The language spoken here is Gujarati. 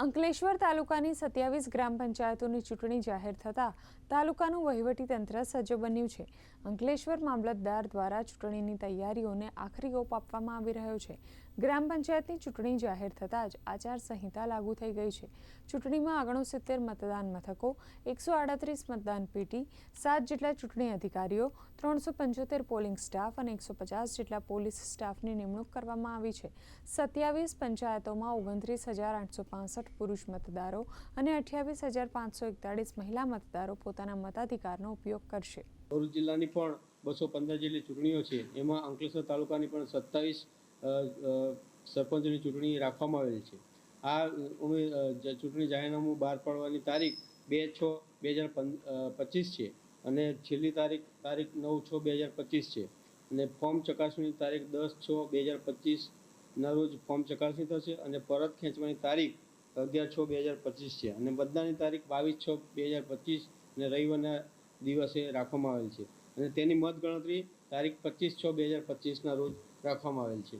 અંકલેશ્વર તાલુકાની સત્યાવીસ ગ્રામ પંચાયતોની ચૂંટણી જાહેર થતાં તાલુકાનું વહીવટીતંત્ર સજ્જ બન્યું છે. અંકલેશ્વર મામલતદાર દ્વારા ચૂંટણીની તૈયારીઓને આખરી ઓપ આપવામાં આવી રહ્યો છે. ગ્રામ પંચાયતની ચૂંટણી જાહેર થતાં જ આચારસંહિતા લાગુ થઈ ગઈ છે. ચૂંટણીમાં ઓગણસિત્તેર મતદાન મથકો, એકસો આડત્રીસ મતદાન પેટી, સાત જેટલા ચૂંટણી અધિકારીઓ, ત્રણસો પંચોતેર પોલિંગ સ્ટાફ અને એકસો પચાસ જેટલા પોલીસ સ્ટાફની નિમણૂક કરવામાં આવી છે. સત્યાવીસ પંચાયતોમાં ઓગણત્રીસ હજાર આઠસો પાસઠ પુરુષ મતદારો અને અઠ્યાવીસ હજાર પાંચસો એકતાળીસ મહિલા મતદારો પોતાના મતાધિકારનો ઉપયોગ કરશે. ભરૂચ જિલ્લાની પણ બસો પંદર જેટલી ચૂંટણીઓ છે, એમાં અંકલેશ્વર તાલુકાની પણ સત્તાવીસ સરપંચની ચૂંટણી રાખવામાં આવેલી છે. આ ચૂંટણી જાહેરનામું બહાર પાડવાની તારીખ બે છ બે હજાર પચીસ છે અને છેલ્લી તારીખ તારીખ નવ છ બે હજાર પચીસ છે. અને ફોર્મ ચકાસણીની તારીખ દસ છ બે હજાર પચીસના રોજ ફોર્મ ચકાસણી થશે અને પરત ખેંચવાની તારીખ અગિયાર છ બે હજાર પચીસ છે. અને મતદાનની તારીખ બાવીસ છ બે હજાર પચીસ અને રવિવારના દિવસે રાખવામાં આવેલ છે. અને તેની મતગણતરી તારીખ પચીસ છ બે હજાર પચીસના રોજ રાખવામાં આવેલ છે.